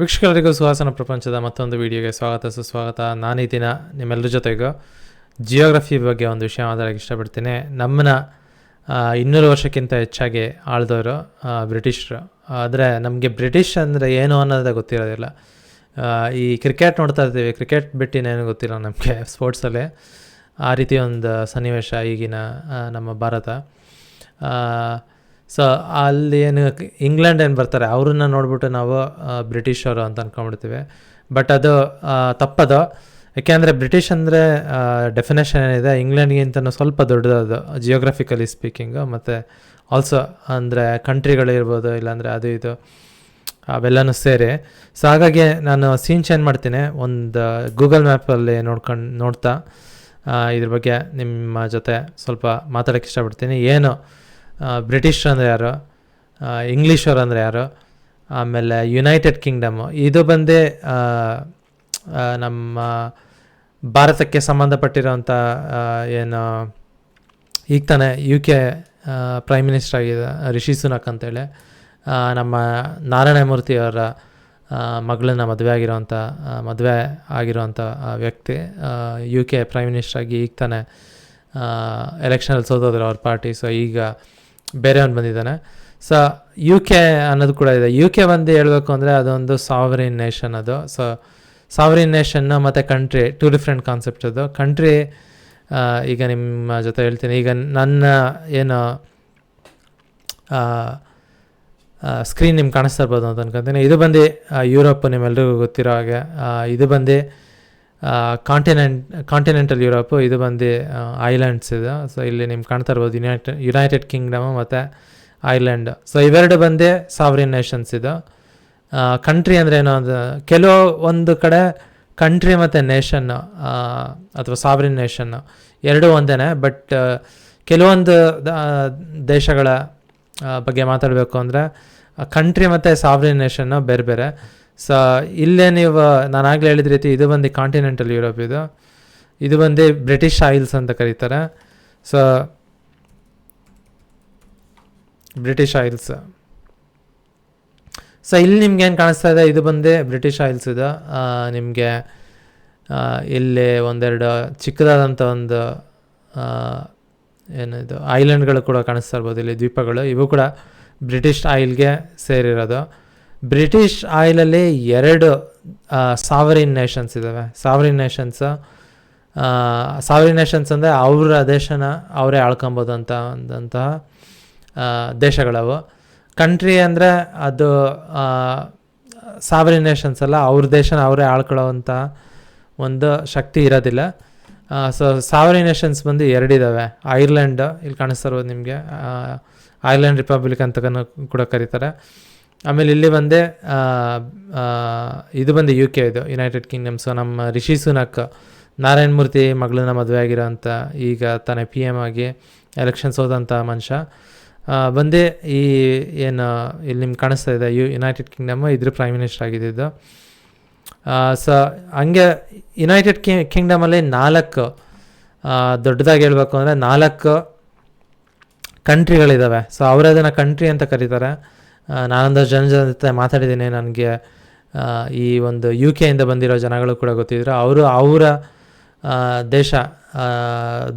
ವೀಕ್ಷಕರಿಗೂ ಸುಹಾಸನ ಪ್ರಪಂಚದ ಮತ್ತೊಂದು ವಿಡಿಯೋಗೆ ಸ್ವಾಗತ, ಸುಸ್ವಾಗತ. ನಾನು ಈ ದಿನ ನಿಮ್ಮೆಲ್ಲರ ಜೊತೆಗೂ ಜಿಯೋಗ್ರಫಿ ಬಗ್ಗೆ ಒಂದು ವಿಷಯ ಮಾತಾಡೋಕ್ಕೆ ಇಷ್ಟಪಡ್ತೀನಿ. ನಮ್ಮನ್ನ ಇನ್ನೂರು ವರ್ಷಕ್ಕಿಂತ ಹೆಚ್ಚಾಗಿ ಆಳ್ದವರು ಬ್ರಿಟಿಷರು. ಆದರೆ ನಮಗೆ ಬ್ರಿಟಿಷ್ ಅಂದರೆ ಏನು ಅನ್ನೋದೇ ಗೊತ್ತಿರೋದಿಲ್ಲ. ಈ ಕ್ರಿಕೆಟ್ ನೋಡ್ತಾ ಇರ್ತೀವಿ. ಕ್ರಿಕೆಟ್ ಬಿಟ್ಟಿನೇನು ಗೊತ್ತಿಲ್ಲ ನಮಗೆ ಸ್ಪೋರ್ಟ್ಸಲ್ಲಿ ಆ ರೀತಿ ಒಂದು ಸನ್ನಿವೇಶ ಈಗಿನ ನಮ್ಮ ಭಾರತ. ಸೊ ಅಲ್ಲಿ ಏನು ಇಂಗ್ಲೆಂಡ್ ಏನು ಬರ್ತಾರೆ, ಅವ್ರನ್ನ ನೋಡಿಬಿಟ್ಟು ನಾವು ಬ್ರಿಟಿಷರು ಅಂತ ಅಂದ್ಕೊಂಡ್ಬಿಡ್ತೀವಿ ಬಟ್ ಅದು ತಪ್ಪದು. ಯಾಕೆಂದರೆ ಬ್ರಿಟಿಷ್ ಅಂದರೆ ಡೆಫಿನೇಷನ್ ಏನಿದೆ ಇಂಗ್ಲೆಂಡ್ಗಿಂತ ಸ್ವಲ್ಪ ದೊಡ್ಡದದು ಜಿಯೋಗ್ರಫಿಕಲಿ ಸ್ಪೀಕಿಂಗು ಮತ್ತು ಆಲ್ಸೋ ಅಂದರೆ ಕಂಟ್ರಿಗಳಿರ್ಬೋದು ಇಲ್ಲಾಂದರೆ ಅದು ಇದು, ಅವೆಲ್ಲನೂ ಸೇರಿ. ಸೊ ಹಾಗಾಗಿ ನಾನು ಸೀನ್ ಚೇಂಜ್ ಮಾಡ್ತೀನಿ. ಒಂದು ಗೂಗಲ್ ಮ್ಯಾಪಲ್ಲಿ ನೋಡ್ಕೊಂಡು, ನೋಡ್ತಾ ಇದ್ರ ಬಗ್ಗೆ ನಿಮ್ಮ ಜೊತೆ ಸ್ವಲ್ಪ ಮಾತಾಡೋಕ್ಕೆ ಇಷ್ಟಪಡ್ತೀನಿ. ಏನು? ಬ್ರಿಟಿಷ್ ಅಂದರೆ ಯಾರು? ಇಂಗ್ಲೀಷರು ಅಂದರೆ ಯಾರು? ಆಮೇಲೆ ಯುನೈಟೆಡ್ ಕಿಂಗ್ಡಮು ಇದು ಬಂದೇ ನಮ್ಮ ಭಾರತಕ್ಕೆ ಸಂಬಂಧಪಟ್ಟಿರೋಂಥ ಏನು ಈಗ ತಾನೇ ಯು ಕೆ ಪ್ರೈಮ್ ಮಿನಿಸ್ಟರ್ ಆಗಿದೆ ರಿಷಿ ಸುನಕ್ ಅಂತೇಳಿ ನಮ್ಮ ನಾರಾಯಣಮೂರ್ತಿ ಅವರ ಆ, ಮಗಳನ್ನ ಮದುವೆ ಆಗಿರೋವಂಥ ಮದುವೆ ಆಗಿರೋವಂಥ ವ್ಯಕ್ತಿ ಯು ಕೆ ಪ್ರೈಮ್ ಮಿನಿಸ್ಟರ್ ಆಗಿ ಈಗ ತಾನೇ ಎಲೆಕ್ಷನಲ್ಲಿ ಸೋತೋದ್ರು ಅವ್ರ ಪಾರ್ಟಿ ಸೊ ಈಗ ಬೇರೆಯವನು ಬಂದಿದ್ದಾನೆ. ಸೊ ಯು ಕೆ ಅನ್ನೋದು ಕೂಡ ಇದೆ. ಯು ಕೆ ಬಂದು ಹೇಳಬೇಕು ಅಂದರೆ ಅದೊಂದು ಸಾವರಿನ್ ನೇಷನ್ ಅದು. ಸೊ ಸಾವರಿನ್ ನೇಷನ್ನು ಮತ್ತು ಕಂಟ್ರಿ ಟು ಡಿಫ್ರೆಂಟ್ ಕಾನ್ಸೆಪ್ಟ್ ಅದು. ಕಂಟ್ರಿ ಈಗ ನಿಮ್ಮ ಜೊತೆ ಹೇಳ್ತೀನಿ. ಈಗ ನನ್ನ ಏನು ಸ್ಕ್ರೀನ್ ನಿಮ್ಗೆ ಕಾಣಿಸ್ತಾ ಇರ್ಬೋದು ಅಂತ ಅನ್ಕೊಂತೀನಿ. ಇದು ಬಂದು ಯುರೋಪ್ ನಿಮ್ಮೆಲ್ರಿಗೂ ಗೊತ್ತಿರೋ ಹಾಗೆ. ಇದು ಬಂದು ಕಾಂಟಿನೆಂಟ್ ಕಾಂಟಿನೆಂಟಲ್ ಯುರೋಪು ಇದು ಬಂದು ಐಲ್ಯಾಂಡ್ಸ್ ಇದು. ಸೊ ಇಲ್ಲಿ ನಿಮ್ಗೆ ಕಾಣ್ತಾ ಇರ್ಬೋದು ಯುನೈಟೆಡ್ ಯುನೈಟೆಡ್ ಕಿಂಗ್ಡಮು ಮತ್ತು ಐಲ್ಯಾಂಡ್ ಸೊ ಇವೆರಡು ಬಂದೇ ಸಾವರಿನ್ ನೇಷನ್ಸ್ ಇದು. ಕಂಟ್ರಿ ಅಂದರೆ ಏನೋ ಅದು? ಕೆಲವು ಒಂದು ಕಡೆ ಕಂಟ್ರಿ ಮತ್ತು ನೇಷನ್ನು ಅಥವಾ ಸಾವರಿನ್ ನೇಷನ್ನು ಎರಡೂ ಒಂದೇ ಬಟ್ ಕೆಲವೊಂದು ದೇಶಗಳ ಬಗ್ಗೆ ಮಾತಾಡಬೇಕು ಅಂದರೆ ಕಂಟ್ರಿ ಮತ್ತು ಸಾವರಿನ್ ನೇಷನ್ನು ಬೇರೆ ಬೇರೆ. ಸೊ, ಇಲ್ಲೇ ನೀವು, ನಾನು ಆಗಲೇ ಹೇಳಿದ ರೀತಿ ಇದು ಬಂದು ಕಾಂಟಿನೆಂಟಲ್ ಯುರೋಪ್ ಇದು. ಇದು ಬಂದು ಬ್ರಿಟಿಷ್ ಆಯಿಲ್ಸ್ ಅಂತ ಕರೀತಾರೆ. ಸೊ ಬ್ರಿಟಿಷ್ ಆಯಿಲ್ಸ್ ಸೊ, ಇಲ್ಲಿ ನಿಮ್ಗೆ ಏನು ಕಾಣಿಸ್ತಾ ಇದೆ? ಇದು ಬಂದು ಬ್ರಿಟಿಷ್ ಆಯಿಲ್ಸ್ ಇದು. ನಿಮಗೆ ಇಲ್ಲಿ ಒಂದೆರಡು ಚಿಕ್ಕದಾದಂಥ ಒಂದು ಏನಿದು ಐಲ್ಯಾಂಡ್ಗಳು ಕೂಡ ಕಾಣಿಸ್ತಾ ಇರ್ಬೋದು. ಇಲ್ಲಿ ದ್ವೀಪಗಳು, ಇವು ಕೂಡ ಬ್ರಿಟಿಷ್ ಆಯಿಲ್ಗೆ ಸೇರಿರೋದು. ಬ್ರಿಟಿಷ್ ಆಯಿಲಲ್ಲಿ ಎರಡು ಸಾವರಿನ್ ನೇಷನ್ಸ್ ಇದ್ದಾವೆ ಸಾವರಿನ್ ನೇಷನ್ಸ್ ಸಾವರಿನ್ ನೇಷನ್ಸ್ ಅಂದರೆ ಅವರ ದೇಶನ ಅವರೇ ಆಳ್ಕೊಬೋದು ಅಂತ ಅಂದಂತಹ ದೇಶಗಳವು. ಕಂಟ್ರಿ ಅಂದರೆ ಅದು ಸಾವರಿನ್ ನೇಷನ್ಸ್ ಅಲ್ಲ, ಅವ್ರ ದೇಶನ ಅವರೇ ಆಳ್ಕೊಳ್ಳೋವಂಥ ಒಂದು ಶಕ್ತಿ ಇರೋದಿಲ್ಲ. ಸೊ ಸಾವರಿನ್ ನೇಷನ್ಸ್ ಬಂದು ಎರಡಿದ್ದಾವೆ ಐರ್ಲೆಂಡ್ ಇಲ್ಲಿ ಕಾಣಿಸ್ತಾ ಇರ್ಬೋದು ನಿಮಗೆ ಐರ್ಲೆಂಡ್ ರಿಪಬ್ಲಿಕ್ ಅಂತ ಕೂಡ ಕರೀತಾರೆ. ಆಮೇಲೆ ಇಲ್ಲಿ ಬಂದೆ ಇದು ಬಂದೆ ಯು ಕೆ ಇದು ಯುನೈಟೆಡ್ ಕಿಂಗ್ಡಮ್ ಸೊ ನಮ್ಮ ರಿಷಿ ಸುನಕ್, ನಾರಾಯಣ ಮೂರ್ತಿ ಮಗಳನ್ನ ಮದುವೆ ಆಗಿರೋಂಥ ಈಗ ತಾನೇ ಪಿ ಎಂ ಆಗಿ ಎಲೆಕ್ಷನ್ಸ್ ಹೋದಂಥ ಮನುಷ್ಯ. ಬಂದೆ, ಈ, ಏನು, ಇಲ್ಲಿ ನಿಮ್ಗೆ ಕಾಣಿಸ್ತಾ ಇದೆ, ಯು ಯುನೈಟೆಡ್ ಕಿಂಗ್ಡಮ್ ಇದ್ರ ಪ್ರೈಮ್ ಮಿನಿಸ್ಟರ್ ಆಗಿದ್ದು ಸೊ ಹಂಗೆ ಯುನೈಟೆಡ್ ಕಿ ಕಿಂಗ್ಡಮಲ್ಲಿ ನಾಲ್ಕು ದೊಡ್ಡದಾಗಿ ಹೇಳ್ಬೇಕು ಅಂದರೆ ನಾಲ್ಕು ಕಂಟ್ರಿಗಳಿದ್ದಾವೆ ಸೊ ಅವರದನ್ನು ಕಂಟ್ರಿ ಅಂತ ಕರೀತಾರೆ. ನಾನೊಂದಷ್ಟು ಜನ ಜೊತೆ ಮಾತಾಡಿದ್ದೀನಿ. ನನಗೆ ಈ ಒಂದು ಯು ಕೆಯಿಂದ ಬಂದಿರೋ ಜನಗಳು ಕೂಡ ಗೊತ್ತಿದ್ರು. ಅವರು ಅವರ ದೇಶ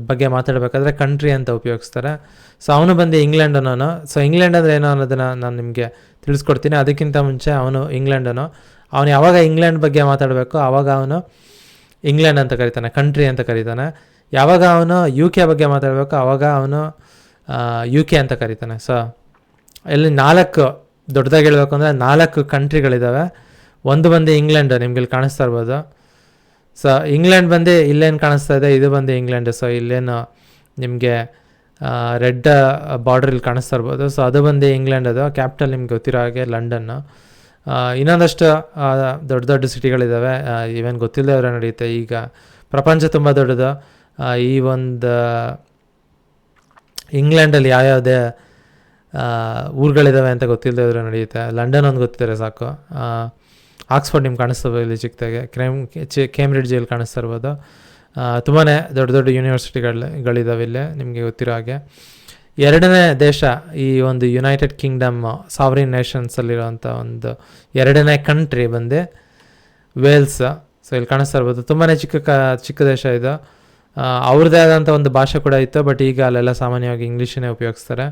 ಬಗ್ಗೆ ಮಾತಾಡಬೇಕಾದ್ರೆ ಕಂಟ್ರಿ ಅಂತ ಉಪಯೋಗಿಸ್ತಾರೆ. ಸೊ ಅವನು ಬಂದು ಇಂಗ್ಲೆಂಡ್ ಅನ್ನೋನು. ಸೊ ಇಂಗ್ಲೆಂಡ್ ಅಂದರೆ ಏನೋ ಅನ್ನೋದನ್ನು ನಾನು ನಿಮಗೆ ತಿಳಿಸ್ಕೊಡ್ತೀನಿ. ಅದಕ್ಕಿಂತ ಮುಂಚೆ ಅವನು ಇಂಗ್ಲೆಂಡನು ಅವನು ಯಾವಾಗ ಇಂಗ್ಲೆಂಡ್ ಬಗ್ಗೆ ಮಾತಾಡಬೇಕು ಆವಾಗ ಅವನು ಇಂಗ್ಲೆಂಡ್ ಅಂತ ಕರಿತಾನೆ ಕಂಟ್ರಿ ಅಂತ ಕರೀತಾನೆ. ಯಾವಾಗ ಅವನು ಯು ಕೆ ಬಗ್ಗೆ ಮಾತಾಡಬೇಕು ಆವಾಗ ಅವನು ಯು ಕೆ ಅಂತ ಕರೀತಾನೆ. ಸೊ ಇಲ್ಲಿ ನಾಲ್ಕು, ದೊಡ್ಡದಾಗಿ ಹೇಳಬೇಕು ಅಂದರೆ ನಾಲ್ಕು ಕಂಟ್ರಿಗಳಿದ್ದಾವೆ ಒಂದು ಬಂದು ಇಂಗ್ಲೆಂಡ್ ನಿಮ್ಗೆ ಇಲ್ಲಿ ಕಾಣಿಸ್ತಾ ಇರ್ಬೋದು. ಸೊ ಇಂಗ್ಲೆಂಡ್ ಬಂದು ಇಲ್ಲೇನು ಕಾಣಿಸ್ತಾ ಇದೆ, ಇದು ಬಂದು ಇಂಗ್ಲೆಂಡ್. ಸೊ ಇಲ್ಲೇನು, ನಿಮಗೆ ರೆಡ್ ಬಾರ್ಡರ್ ಇಲ್ಲಿ ಕಾಣಿಸ್ತಾ ಇರ್ಬೋದು. ಸೊ ಅದು ಬಂದು ಇಂಗ್ಲೆಂಡ್ ಅದು. ಕ್ಯಾಪಿಟಲ್ ನಿಮ್ಗೆ ಗೊತ್ತಿರೋ ಹಾಗೆ ಲಂಡನ್ನು ಇನ್ನೊಂದಷ್ಟು ದೊಡ್ಡ ದೊಡ್ಡ ಸಿಟಿಗಳಿದ್ದಾವೆ ಇವೇನು ಗೊತ್ತಿಲ್ಲದೆ ನಡೆಯುತ್ತೆ. ಈಗ ಪ್ರಪಂಚ ತುಂಬ ದೊಡ್ಡದು. ಈ ಒಂದು, ಇಂಗ್ಲೆಂಡಲ್ಲಿ ಯಾವ್ಯಾವುದೇ ಊರುಗಳಿದ್ದಾವೆ ಅಂತ ಗೊತ್ತಿಲ್ಲದೆ ಇದ್ರೆ ನಡೆಯುತ್ತೆ. ಲಂಡನ್ ಒಂದು ಗೊತ್ತಿದ್ದಾರೆ ಸಾಕು. ಆಕ್ಸ್ಫರ್ಡ್ ನಿಮ್ಗೆ ಕಾಣಿಸ್ತಾ ಇಲ್ಲಿ ಚಿಕ್ಕದಾಗೆ. ಕ್ರೇಮ್, ಚಿ, ಕೇಂಬ್ರಿಡ್ಜ್ ಇಲ್ಲಿ ಕಾಣಿಸ್ತಾ ಇರ್ಬೋದು. ತುಂಬಾ ದೊಡ್ಡ ದೊಡ್ಡ ಯೂನಿವರ್ಸಿಟಿಗಳು ಇಲ್ಲೇ, ನಿಮಗೆ ಗೊತ್ತಿರೋ ಹಾಗೆ. ಎರಡನೇ ದೇಶ ಈ ಒಂದು ಯುನೈಟೆಡ್ ಕಿಂಗ್ಡಮ್ ಸಾವರಿನ್ ನೇಷನ್ಸಲ್ಲಿರುವಂಥ ಒಂದು ಎರಡನೇ ಕಂಟ್ರಿ ಬಂದು ವೇಲ್ಸ್ ಸೊ ಇಲ್ಲಿ ಕಾಣಿಸ್ತಾ ಇರ್ಬೋದು. ತುಂಬಾ ಚಿಕ್ಕ ಕ, ಚಿಕ್ಕ ದೇಶ ಇದು. ಅವ್ರದ್ದೇ ಆದಂಥ ಒಂದು ಭಾಷೆ ಕೂಡ ಇತ್ತು ಬಟ್ ಈಗ ಅಲ್ಲೆಲ್ಲ ಸಾಮಾನ್ಯವಾಗಿ ಇಂಗ್ಲೀಷನ್ನೇ ಉಪಯೋಗಿಸ್ತಾರೆ.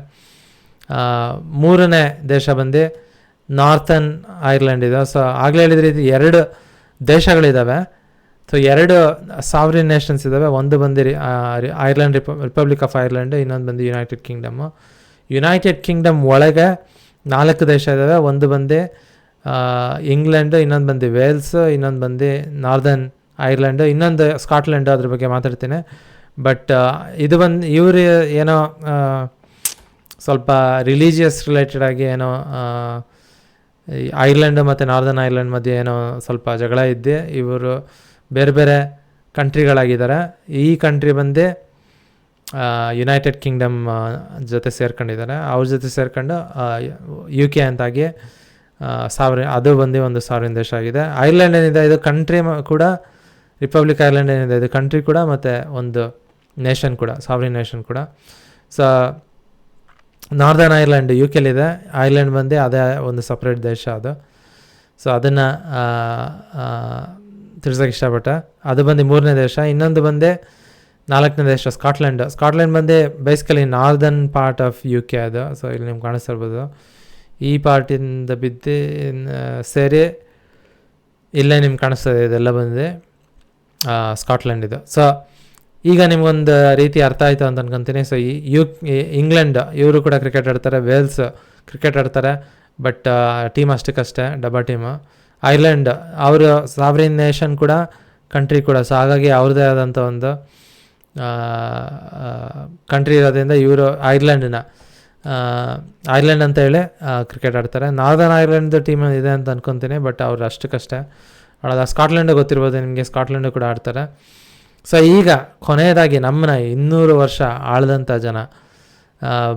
ಮೂರನೇ ದೇಶ ಬಂದು ನಾರ್ತನ್ ಐರ್ಲೆಂಡ್ ಇದೆ. ಸೊ ಆಗಲೇ ಹೇಳಿದ ಇದು ಎರಡು ದೇಶಗಳಿದ್ದಾವೆ ಸೊ ಎರಡು ಸಾವರಿನ್ ನೇಷನ್ಸ್ ಇದ್ದಾವೆ ಒಂದು ಬಂದು ಐರ್ಲೆಂಡ್ ರಿಪ ರಿಪಬ್ಲಿಕ್ ಆಫ್ ಐರ್ಲೆಂಡ್ ಇನ್ನೊಂದು ಬಂದು ಯುನೈಟೆಡ್ ಕಿಂಗ್ಡಮ್ಮು ಯುನೈಟೆಡ್ ಕಿಂಗ್ಡಮ್ ಒಳಗೆ ನಾಲ್ಕು ದೇಶ ಇದ್ದಾವೆ ಒಂದು ಬಂದು ಇಂಗ್ಲೆಂಡು ಇನ್ನೊಂದು ಬಂದು ವೇಲ್ಸ್ ಇನ್ನೊಂದು ಬಂದು ನಾರ್ದನ್ ಐರ್ಲೆಂಡ್ ಇನ್ನೊಂದು ಸ್ಕಾಟ್ಲೆಂಡ್ ಅದ್ರ ಬಗ್ಗೆ ಮಾತಾಡ್ತೀನಿ. ಬಟ್ ಇದು ಬಂದು ಇವರು ಏನೋ ಸ್ವಲ್ಪ ರಿಲೀಜಿಯಸ್ ರಿಲೇಟೆಡ್ ಆಗಿ ಏನೋ ಐರ್ಲೆಂಡ್ ಮತ್ತು ನಾರ್ದನ್ ಐರ್ಲೆಂಡ್ ಮಧ್ಯೆ ಏನೋ ಸ್ವಲ್ಪ ಜಗಳ ಇದ್ದೆ. ಇವರು ಬೇರೆ ಬೇರೆ ಕಂಟ್ರಿಗಳಾಗಿದ್ದಾರೆ ಈ ಕಂಟ್ರಿ ಬಂದೇ ಯುನೈಟೆಡ್ ಕಿಂಗ್ಡಮ್ ಜೊತೆ ಸೇರ್ಕೊಂಡಿದ್ದಾರೆ. ಅವ್ರ ಜೊತೆ ಸೇರ್ಕೊಂಡು ಯು ಕೆ ಅಂತಾಗಿ ಸಾವಿರ, ಅದು ಬಂದು ಒಂದು ಸಾವಿರ ದೇಶ ಆಗಿದೆ. ಐರ್ಲೆಂಡ್ ಏನಿದೆ, ಇದು ಕಂಟ್ರಿ ಕೂಡ ರಿಪಬ್ಲಿಕ್ ಐರ್ಲೆಂಡ್ ಏನಿದೆ, ಇದು ಕಂಟ್ರಿ ಕೂಡ ಮತ್ತು ಒಂದು ನೇಷನ್ ಕೂಡ ಸಾವರಿನ್ ನೇಷನ್ ಕೂಡ. ಸೊ ನಾರ್ದರ್ನ್ ಐರ್ಲೆಂಡ್ ಯು ಕೆಲಿದೆ ಐರ್ಲೆಂಡ್ ಬಂದು ಅದೇ ಒಂದು ಸಪ್ರೇಟ್ ದೇಶ ಅದು. ಸೊ ಅದನ್ನು ತಿಳ್ಸೋಕೆ ಇಷ್ಟಪಟ್ಟೆ. ಅದು ಬಂದು ಮೂರನೇ ದೇಶ. ಇನ್ನೊಂದು ಬಂದೆ ನಾಲ್ಕನೇ ದೇಶ ಸ್ಕಾಟ್ಲೆಂಡ್ ಸ್ಕಾಟ್ಲೆಂಡ್ ಬಂದು basically northern part of U K ಅದು. ಸೊ ಇಲ್ಲಿ ನಿಮ್ಗೆ ಕಾಣಿಸ್ತಾ ಇರ್ಬೋದು. ಈ ಪಾರ್ಟಿಂದ ಬಿದ್ದು ಸೇರಿ ಇಲ್ಲೇ ನಿಮ್ಗೆ ಕಾಣಿಸ್ತದೆ ಇದೆಲ್ಲ ಬಂದಿದೆ ಸ್ಕಾಟ್ಲೆಂಡ್ ಇದು. ಸೊ ಈಗ ನಿಮಗೊಂದು ರೀತಿ ಅರ್ಥ ಆಯಿತು ಅಂತ ಅನ್ಕೊಂತೀನಿ. ಸೊ ಈ ಯು ಇಂಗ್ಲೆಂಡ್ ಇವರು ಕೂಡ ಕ್ರಿಕೆಟ್ ಆಡ್ತಾರೆ ವೇಲ್ಸ್ ಕ್ರಿಕೆಟ್ ಆಡ್ತಾರೆ ಬಟ್ ಟೀಮ್ ಅಷ್ಟಕ್ಕಷ್ಟೇ ಡಬ್ಬಾ ಟೀಮು ಐರ್ಲೆಂಡ್ ಅವರು ಸಾವರಿನ್ ನೇಷನ್ ಕೂಡ ಕಂಟ್ರಿ ಕೂಡ. ಸೊ ಹಾಗಾಗಿ ಅವ್ರದ್ದೇ ಆದಂಥ ಒಂದು ಕಂಟ್ರಿ ಇರೋದ್ರಿಂದ ಇವರು ಐರ್ಲೆಂಡಿನ ಐರ್ಲೆಂಡ್ ಅಂತ ಹೇಳಿ ಕ್ರಿಕೆಟ್ ಆಡ್ತಾರೆ. ನಾರ್ದನ್ ಐರ್ಲೆಂಡ್ ಟೀಮ್ ಇದೆ ಅಂತ ಅನ್ಕೊತೀನಿ ಬಟ್ ಅವ್ರು ಅಷ್ಟಕ್ಕಷ್ಟೇ ಆಡೋದು ಸ್ಕಾಟ್ಲೆಂಡ್ ಗೊತ್ತಿರ್ಬೋದು, ನಿಮಗೆ ಸ್ಕಾಟ್ಲೆಂಡ್ ಕೂಡ ಆಡ್ತಾರೆ. ಸೊ ಈಗ ಕೊನೆಯದಾಗಿ ನಮ್ಮನ್ನ ಇನ್ನೂರು ವರ್ಷ ಆಳ್ದಂಥ ಜನ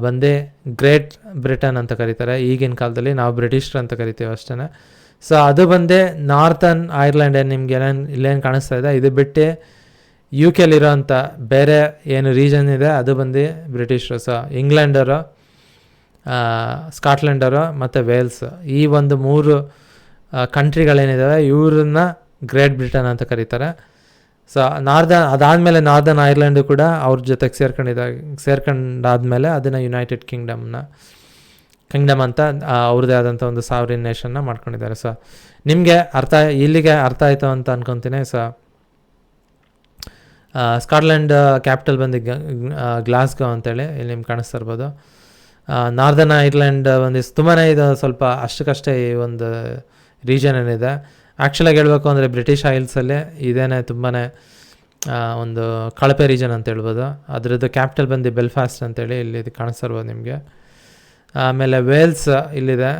ಬಂದೇ ಗ್ರೇಟ್ ಬ್ರಿಟನ್ ಅಂತ ಕರೀತಾರೆ. ಈಗಿನ ಕಾಲದಲ್ಲಿ ನಾವು ಬ್ರಿಟಿಷ್ರು ಅಂತ ಕರಿತೀವಿ ಅಷ್ಟೇ ಸೊ ಅದು ಬಂದೇ ನಾರ್ತನ್ ಐರ್ಲೆಂಡ್ ಏನು ನಿಮ್ಗೆ ಏನೇನು, ಇಲ್ಲೇನು ಕಾಣಿಸ್ತಾ ಇದೆ? ಇದು ಬಿಟ್ಟು ಯು ಕೆಲಿರೋಂಥ ಬೇರೆ ಏನು ರೀಜನ್ ಇದೆ, ಅದು ಬಂದು ಬ್ರಿಟಿಷರು. ಸೊ ಇಂಗ್ಲೆಂಡರು ಸ್ಕಾಟ್ಲೆಂಡರು ಮತ್ತು ವೇಲ್ಸ್. ಈ ಒಂದು ಮೂರು ಕಂಟ್ರಿಗಳೇನಿದ್ದಾವೆ ಇವ್ರನ್ನ ಗ್ರೇಟ್ ಬ್ರಿಟನ್ ಅಂತ ಕರೀತಾರೆ. ಸೊ ನಾರ್ದನ್ ಅದಾದಮೇಲೆ ನಾರ್ದನ್ ಐರ್ಲೆಂಡ್ ಕೂಡ ಅವ್ರ ಜೊತೆಗೆ ಸೇರ್ಕೊಂಡಿದ್ದಾಗ ಸೇರ್ಕೊಂಡಾದ್ಮೇಲೆ ಅದನ್ನು ಯುನೈಟೆಡ್ ಕಿಂಗ್ಡಮ್ನ ಕಿಂಗ್ಡಮ್ ಅಂತ ಅವ್ರದೇ ಅವ್ರದ್ದೇ ಆದಂಥ ಒಂದು ಸಾವಿರಿನ್ ನೇಷನ್ನ ಮಾಡ್ಕೊಂಡಿದ್ದಾರೆ. ಸೊ ನಿಮಗೆ ಅರ್ಥ, ಇಲ್ಲಿಗೆ ಅರ್ಥ ಆಯಿತು ಅಂತ ಅನ್ಕೊತೀನಿ. ಸೊ ಸ್ಕಾಟ್ಲೆಂಡ್ ಕ್ಯಾಪಿಟಲ್ ಬಂದು ಗ್ಲಾಸ್ಗೋ ಅಂತೇಳಿ ಇಲ್ಲಿ ನಿಮ್ಗೆ ಕಾಣಿಸ್ತಾ ಇರ್ಬೋದು. ನಾರ್ದರ್ನ್ ಐರ್ಲೆಂಡ್ ಒಂದು ತುಂಬಾ ಇದು ಸ್ವಲ್ಪ ಅಷ್ಟಕ್ಕಷ್ಟೇ ಈ ಒಂದು ರೀಜನ್ ಏನಿದೆ. ಆ್ಯಕ್ಚುಲಾಗಿ ಹೇಳಬೇಕು ಅಂದರೆ ಬ್ರಿಟಿಷ್ ಆಯಿಲ್ಸಲ್ಲೇ ಇದೇನೆ ತುಂಬಾ ಒಂದು ಕಳಪೆ ರೀಜನ್ ಅಂತ ಹೇಳ್ಬೋದು. ಅದರದ್ದು ಕ್ಯಾಪಿಟಲ್ ಬಂದು ಬೆಲ್ಫಾಸ್ಟ್ ಅಂತೇಳಿ ಇಲ್ಲಿ ಇದು ಕಾಣಿಸ್ತಿರ್ಬೋದು ನಿಮಗೆ. ಆಮೇಲೆ ವೇಲ್ಸ್ ಇಲ್ಲಿದೆ.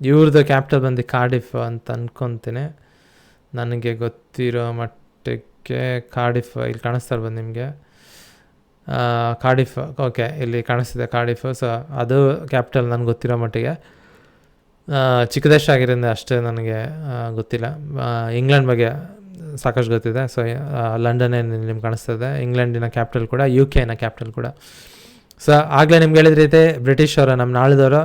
ಇವ್ರದ್ದು ಕ್ಯಾಪಿಟಲ್ ಬಂದು ಕಾರ್ಡಿಫ್ ಅಂತ ಅಂದ್ಕೊತೀನಿ ನನಗೆ ಗೊತ್ತಿರೋ ಮಟ್ಟಕ್ಕೆ ಕಾರ್ಡಿಫ್ ಇಲ್ಲಿ ಕಾಣಿಸ್ತಾ ಇರ್ಬೋದು ನಿಮಗೆ ಕಾರ್ಡಿಫ್ ಓಕೆ ಇಲ್ಲಿ ಕಾಣಿಸ್ತಿದೆ ಕಾರ್ಡಿಫ್ ಸೊ ಅದು ಕ್ಯಾಪಿಟಲ್ ನನಗೆ ಗೊತ್ತಿರೋ ಮಟ್ಟಿಗೆ. ಚಿಕ್ಕ ಆಗಿರೋದ್ರಿಂದ ಅಷ್ಟೇ ನನಗೆ ಗೊತ್ತಿಲ್ಲ. ಇಂಗ್ಲೆಂಡ್ ಬಗ್ಗೆ ಸಾಕಷ್ಟು ಗೊತ್ತಿದೆ. ಸೊ ಲಂಡನ್ ನಿಮ್ಗೆ ಕಾಣಿಸ್ತದೆ ಇಂಗ್ಲೆಂಡಿನ ಕ್ಯಾಪಿಟಲ್ ಕೂಡ ಯು ಕೆನ ಕ್ಯಾಪಿಟಲ್ ಕೂಡ. ಸೊ ಆಗಲೇ ನಿಮ್ಗೆ ಹೇಳಿದ ರೀತಿ ಬ್ರಿಟಿಷವರು ನಮ್ಮ ನಾಳಿದವರು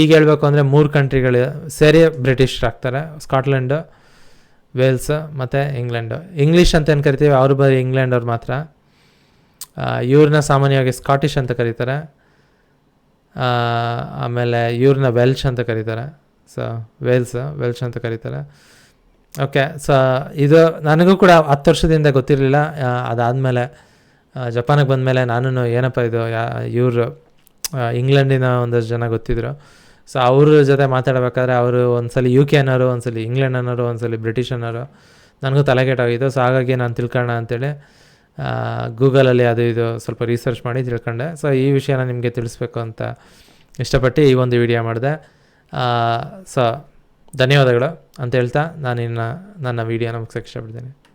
ಈಗ ಹೇಳಬೇಕು ಅಂದರೆ ಮೂರು ಕಂಟ್ರಿಗಳು ಸೇರಿ ಬ್ರಿಟಿಷರಾಗ್ತಾರೆ ಸ್ಕಾಟ್ಲೆಂಡು ವೇಲ್ಸ್ ಮತ್ತು ಇಂಗ್ಲೆಂಡು ಇಂಗ್ಲೀಷ್ ಅಂತ ಏನು ಕರಿತೀವಿ? ಅವ್ರು ಬರೀ ಇಂಗ್ಲೆಂಡ್ ಅವ್ರು ಮಾತ್ರ. ಇವ್ರನ್ನ ಸಾಮಾನ್ಯವಾಗಿ ಸ್ಕಾಟಿಷ್ ಅಂತ ಕರೀತಾರೆ. ಆಮೇಲೆ ಇವ್ರನ್ನ ವೆಲ್ಚ್ ಅಂತ ಕರೀತಾರೆ. ಸೊ ವೇಲ್ಸ್, ವೆಲ್ಶ್ ಅಂತ ಕರೀತಾರೆ. ಓಕೆ ಸೊ ಇದು ನನಗೂ ಕೂಡ ಹತ್ತು ವರ್ಷದಿಂದ ಗೊತ್ತಿರಲಿಲ್ಲ. ಅದಾದಮೇಲೆ ಜಪಾನಿಗೆ ಬಂದಮೇಲೆ ನಾನು ಏನಪ್ಪ ಇದು, ಯಾ, ಇವರು ಇಂಗ್ಲೆಂಡಿನ ಒಂದಷ್ಟು ಜನ ಗೊತ್ತಿದ್ರು. ಸೊ ಅವ್ರ ಜೊತೆ ಮಾತಾಡಬೇಕಾದ್ರೆ ಅವರು ಒಂದ್ಸಲಿ ಯು ಕೆ ಅನ್ನೋರು, ಒಂದ್ಸಲಿ ಇಂಗ್ಲೆಂಡ್ ಅನ್ನೋರು, ಒಂದ್ಸಲಿ ಬ್ರಿಟಿಷ್ ಅನ್ನೋರು, ನನಗೂ ತಲೆಗೆಟ್ಟಾಗಿತ್ತು ಸೊ ಹಾಗಾಗಿ ನಾನು ತಿಳ್ಕೊಳ್ಳೋಣ ಅಂತೇಳಿ ಗೂಗಲಲ್ಲಿ ಅದು ಇದು ಸ್ವಲ್ಪ ರಿಸರ್ಚ್ ಮಾಡಿ ತಿಳ್ಕೊಂಡೆ. ಸೊ ಈ ವಿಷಯನ ನಿಮಗೆ ತಿಳಿಸ್ಬೇಕು ಅಂತ ಇಷ್ಟಪಟ್ಟು ಈ ಒಂದು ವಿಡಿಯೋ ಮಾಡಿದೆ. ಸೊ ಧನ್ಯವಾದಗಳು ಅಂತ ಹೇಳ್ತಾ ನಾನು ಇನ್ನು ನನ್ನ ವೀಡಿಯೋನ ಮುಗಿಸೋಕ್ಕೆ ಇಷ್ಟಪಡ್ತೀನಿ.